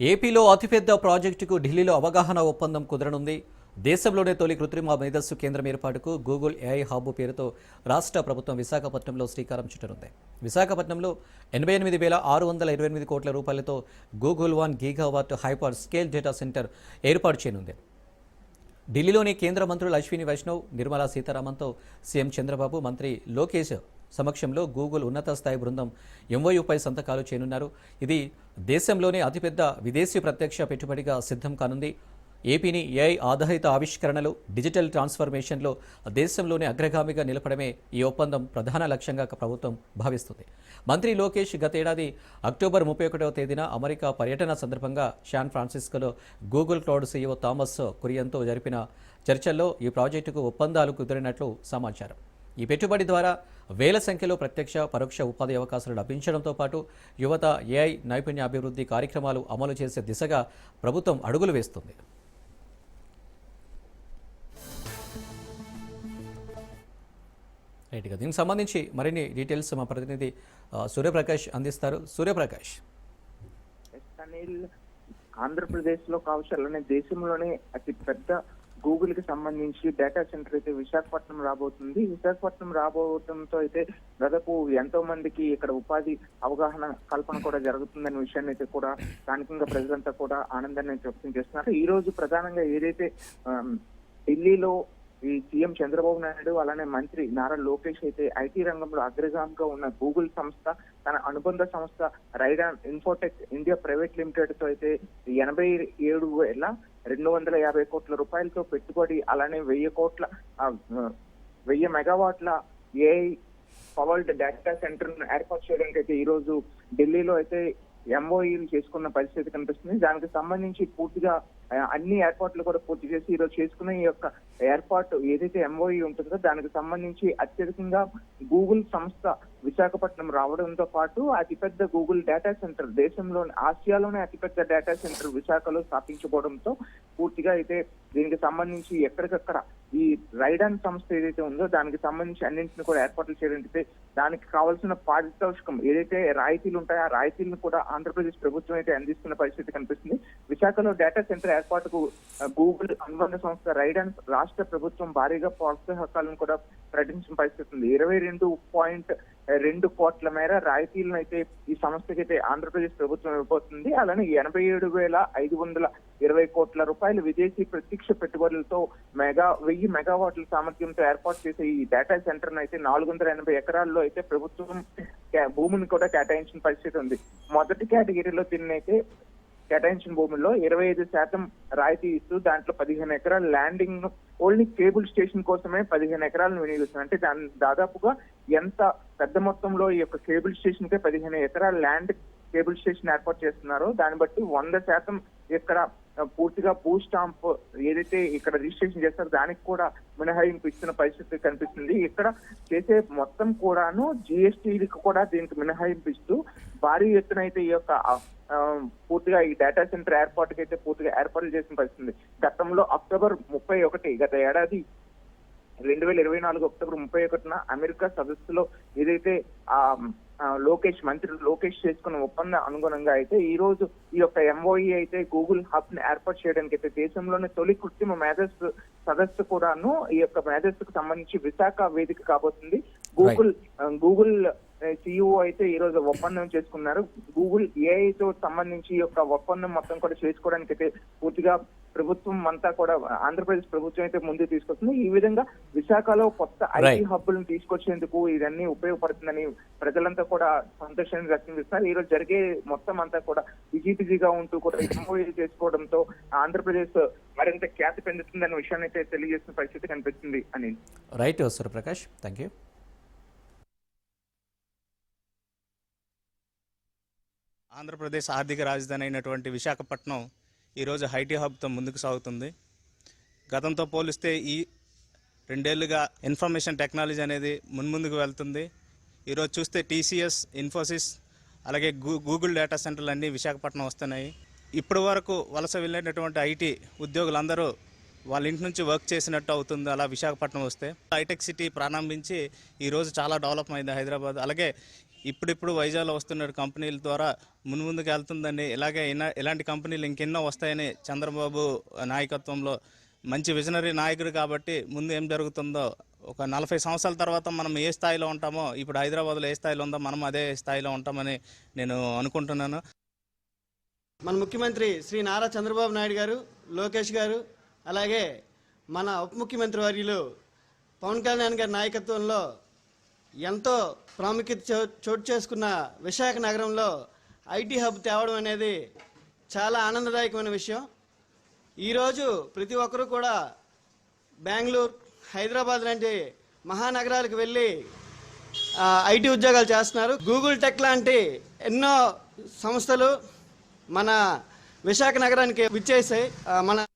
ఏపీలో అతిపెద్ద ప్రాజెక్టుకు ఢిల్లీలో అవగాహన ఒప్పందం కుదరనుంది. దేశంలోనే తొలి కృత్రిమ మేధస్సు కేంద్రం ఏర్పాటుకు గూగుల్ ఏఐ హబ్ పేరుతో రాష్ట్ర ప్రభుత్వం విశాఖపట్నంలో శ్రీకారం చుట్టనుంది. విశాఖపట్నంలో ఎనభై ఎనిమిది వేల ఆరు వందల ఇరవై ఎనిమిది కోట్ల రూపాయలతో Google one gigawatt hyperscale data centre ఏర్పాటు చేయనుంది. ఢిల్లీలోని కేంద్ర మంత్రులు అశ్విని వైష్ణవ్ నిర్మలా సీతారామన్తో సీఎం చంద్రబాబు మంత్రి లోకేష్ సమక్షంలో గూగుల్ ఉన్నత స్థాయి బృందం ఎంఓయూపై సంతకాలు చేయనున్నారు. ఇది దేశంలోనే అతిపెద్ద విదేశీ ప్రత్యక్ష పెట్టుబడిగా సిద్ధం కానుంది. ఏపీని ఏఐ ఆధారిత ఆవిష్కరణలు డిజిటల్ ట్రాన్స్ఫర్మేషన్లో దేశంలోనే అగ్రగామిగా నిలపడమే ఈ ఒప్పందం ప్రధాన లక్ష్యంగా ప్రభుత్వం భావిస్తుంది. మంత్రి లోకేష్ గతేడాది అక్టోబర్ ముప్పై ఒకటవ తేదీన అమెరికా పర్యటన సందర్భంగా శాన్ ఫ్రాన్సిస్కోలో గూగుల్ క్లౌడ్ సీఈఓ థామస్ కురియన్తో జరిపిన చర్చల్లో ఈ ప్రాజెక్టుకు ఒప్పందాలు కుదిరినట్లు సమాచారం. ఈ పెట్టుబడి ద్వారా వేల సంఖ్యలో ప్రత్యక్ష పరోక్ష ఉపాధి అవకాశాలు లభించడంతో పాటు యువత ఏఐ నైపుణ్య అభివృద్ధి కార్యక్రమాలు అమలు చేసే దిశగా ప్రభుత్వం అడుగులు వేస్తుంది. రైట్గా దీనికి సంబంధించి మరిన్ని డీటెయిల్స్ మా ప్రతినిధి సూర్యప్రకాష్ అందిస్తారు. సూర్యప్రకాష్. ఆంధ్రప్రదేశ్లో కావచ్చు అలానే దేశంలోనే అతి పెద్ద గూగుల్కి సంబంధించి డేటా సెంటర్ అయితే విశాఖపట్నం రాబోతుంది. విశాఖపట్నం రాబోవడంతో అయితే దాదాపు ఎంతో మందికి ఇక్కడ ఉపాధి అవగాహన కల్పన కూడా జరుగుతుందనే విషయాన్ని అయితే కూడా స్థానికంగా ప్రజలంతా కూడా ఆనందాన్ని వ్యక్తం చేస్తున్నారు. ఈ రోజు ప్రధానంగా ఏదైతే ఢిల్లీలో ఈ సీఎం చంద్రబాబు నాయుడు అలానే మంత్రి నారా లోకేష్ అయితే ఐటీ రంగంలో అగ్రగామిగా ఉన్న గూగుల్ సంస్థ తన అనుబంధ సంస్థ రైడాన్ ఇన్ఫోటెక్ ఇండియా ప్రైవేట్ లిమిటెడ్తో అయితే ఎనభై ఏడు వేల రెండు వందల యాభై కోట్ల రూపాయలతో పెట్టుబడి అలానే వెయ్యి కోట్ల వెయ్యి మెగావాట్ల ఏఐ పవర్డ్ డేటా సెంటర్ ఏర్పాటు చేయడానికి అయితే ఈ రోజు ఢిల్లీలో అయితే ఎంఓఈలు చేసుకున్న పరిస్థితి కనిపిస్తుంది. దానికి సంబంధించి పూర్తిగా అన్ని ఏర్పాట్లు కూడా పూర్తి చేసి ఈ రోజు చేసుకున్న ఈ యొక్క ఏర్పాటు ఏదైతే ఎంఓఈ ఉంటుందో దానికి సంబంధించి అత్యధికంగా గూగుల్ సంస్థ విశాఖపట్నం రావడంతో పాటు అతిపెద్ద గూగుల్ డేటా సెంటర్ దేశంలోని ఆసియాలోనే అతిపెద్ద డేటా సెంటర్ విశాఖలో స్థాపించుకోవడంతో పూర్తిగా అయితే దీనికి సంబంధించి ఎక్కడికక్కడ ఈ రైడాన్ సంస్థ ఏదైతే ఉందో దానికి సంబంధించి అన్నింటిని కూడా ఏర్పాట్లు చేయడానికి అయితే దానికి కావాల్సిన పారితోషికం ఏదైతే రాయితీలు ఉంటాయో ఆ రాయితీలను కూడా ఆంధ్రప్రదేశ్ ప్రభుత్వం అయితే అందిస్తున్న పరిస్థితి కనిపిస్తుంది. విశాఖలో డేటా సెంటర్ ఏర్పాటుకు గూగుల్ అనుబంధ సంస్థ రైడాన్ రాష్ట్ర ప్రభుత్వం భారీగా ప్రోత్సాహకాలను కూడా ప్రకటించిన పరిస్థితి ఉంది. ఇరవై రెండు పాయింట్ రెండు కోట్ల మేర రాయితీలను అయితే ఈ సంస్థకి అయితే ఆంధ్రప్రదేశ్ ప్రభుత్వం ఇవ్వబోతుంది. అలానే ఎనభై ఏడు వేల ఐదు వందల ఇరవై కోట్ల రూపాయలు విదేశీ ప్రత్యక్ష పెట్టుబడులతో మెగా వెయ్యి మెగావాట్ల సామర్థ్యంతో ఏర్పాటు చేసే ఈ డేటా సెంటర్ అయితే నాలుగు వందల ఎనభై ఎకరాల్లో అయితే ప్రభుత్వం కే- భూమిని కూడా కేటాయించిన పరిస్థితి ఉంది. మొదటి కేటగిరీలో దీన్నైతే కేటాయించిన భూముల్లో ఇరవై ఐదు శాతం రాయితీ ఇస్తూ దాంట్లో పదిహేను ఎకరాల ల్యాండింగ్ ఓన్లీ కేబుల్ స్టేషన్ కోసమే పదిహేను ఎకరాలను వినియోగిస్తున్నారు. అంటే దాని దాదాపుగా ఎంత పెద్ద మొత్తంలో ఈ యొక్క కేబుల్ స్టేషన్ కే పదిహేను ఎకరాల ల్యాండ్ కేబుల్ స్టేషన్ ఏర్పాటు చేస్తున్నారో. దాన్ని బట్టి వంద శాతం ఇక్కడ పూర్తిగా భూ స్టాంప్ ఏదైతే ఇక్కడ రిజిస్ట్రేషన్ చేస్తారో దానికి కూడా మినహాయింపు ఇస్తున్న పరిస్థితి కనిపిస్తుంది. ఇక్కడ చేసే మొత్తం కూడాను జిఎస్టీలకు కూడా దీనికి మినహాయింపు ఇస్తూ భారీ ఎత్తున అయితే ఈ యొక్క పూర్తిగా ఈ డేటా సెంటర్ ఏర్పాటుకి అయితే పూర్తిగా ఏర్పాట్లు చేసిన పరిస్థితి గతంలో అక్టోబర్ ముప్పై ఒకటి గత ఏడాది రెండు వేల ఇరవై నాలుగు అక్టోబర్ ముప్పై ఒకటిన అమెరికా సదస్సులో ఏదైతే ఆ లోకేష్ మంత్రి లోకేష్ చేసుకున్న ఒప్పంద అనుగుణంగా అయితే ఈ రోజు ఈ యొక్క ఎంఓఈ అయితే గూగుల్ హబ్ని ఏర్పాటు చేయడానికి అయితే దేశంలోనే తొలి కృత్రిమ మేధస్సు సదస్సు కూడాను ఈ యొక్క మేధస్సుకు సంబంధించి విశాఖ వేదిక కాబోతుంది. గూగుల్ గూగుల్ సిఇఓ అయితే ఈ రోజు ఒప్పందం చేసుకున్నారు. గూగుల్ ఏఐ తో సంబంధించి యొక్క ఒప్పందం మొత్తం కూడా చేసుకోవడానికి అయితే పూర్తిగా ప్రభుత్వం అంతా కూడా ఆంధ్రప్రదేశ్ ప్రభుత్వం అయితే ముందుకు తీసుకొస్తుంది. ఈ విధంగా విశాఖలో కొత్త ఐటీ. హబ్బులను తీసుకొచ్చేందుకు ఇదన్నీ ఉపయోగపడుతుందని ప్రజలంతా కూడా సంతోషాన్ని వ్యక్తం చేస్తున్నారు. ఈ రోజు జరిగే మొత్తం అంతా కూడా బిజీ బిజీగా ఉంటూ కూడా ఎంఓఏ చేసుకోవడంతో ఆంధ్రప్రదేశ్ మరింత ఖ్యాతి పెందుతుందనే విషయాన్ని అయితే తెలియజేసిన పరిస్థితి కనిపిస్తుంది అని. Right Suryaprakash thank you Andhra Pradesh ఆర్థిక రాజధాని అయినటువంటి విశాఖపట్నం ఈరోజు హైటీ హబ్తో ముందుకు సాగుతుంది. గతంతో పోలిస్తే ఈ రెండేళ్ళుగా ఇన్ఫర్మేషన్ టెక్నాలజీ అనేది మున్ముందుకు వెళ్తుంది. ఈరోజు చూస్తే టీసీఎస్ ఇన్ఫోసిస్ అలాగే గూ గూగుల్ డేటా సెంటర్లు అన్నీ విశాఖపట్నం వస్తున్నాయి. ఇప్పటి వరకు వలస వెళ్ళినటువంటి ఐటీ ఉద్యోగులందరూ వాళ్ళ ఇంటి నుంచి వర్క్ చేసినట్టు అవుతుంది అలా విశాఖపట్నం వస్తే. హైటెక్ సిటీ ప్రారంభించి ఈరోజు చాలా డెవలప్ అయింది హైదరాబాద్. అలాగే ఇప్పుడిప్పుడు వైజాగ్లో వస్తున్న కంపెనీల ద్వారా మున్ముందుకు వెళ్తుందని ఇలాగే ఇలాంటి కంపెనీలు ఇంకెన్నో వస్తాయని చంద్రబాబు నాయకత్వంలో మంచి విజనరీ నాయకుడు కాబట్టి ముందు ఏం జరుగుతుందో ఒక నలభై సంవత్సరాల తర్వాత మనం ఏ స్థాయిలో ఉంటామో ఇప్పుడు హైదరాబాద్లో ఏ స్థాయిలో ఉందో మనం అదే స్థాయిలో ఉంటామని నేను అనుకుంటున్నాను. మన ముఖ్యమంత్రి శ్రీ నారా చంద్రబాబు నాయుడు గారు లోకేష్ గారు అలాగే మన ఉప ముఖ్యమంత్రి వర్యులు పవన్ కళ్యాణ్ గారి నాయకత్వంలో ఎంతో ప్రాముఖ్యత చో- చోటు చేసుకున్న విశాఖ నగరంలో ఐటీ హబ్ తేవడం అనేది చాలా ఆనందదాయకమైన విషయం. ఈరోజు ప్రతి ఒక్కరూ కూడా బెంగళూరు హైదరాబాద్ లాంటి మహానగరాలకు వెళ్ళి ఐటీ ఉద్యోగాలు చేస్తున్నారు. గూగుల్ టెక్ లాంటి ఎన్నో సంస్థలు మన విశాఖ నగరానికి విచ్చేసాయి. మన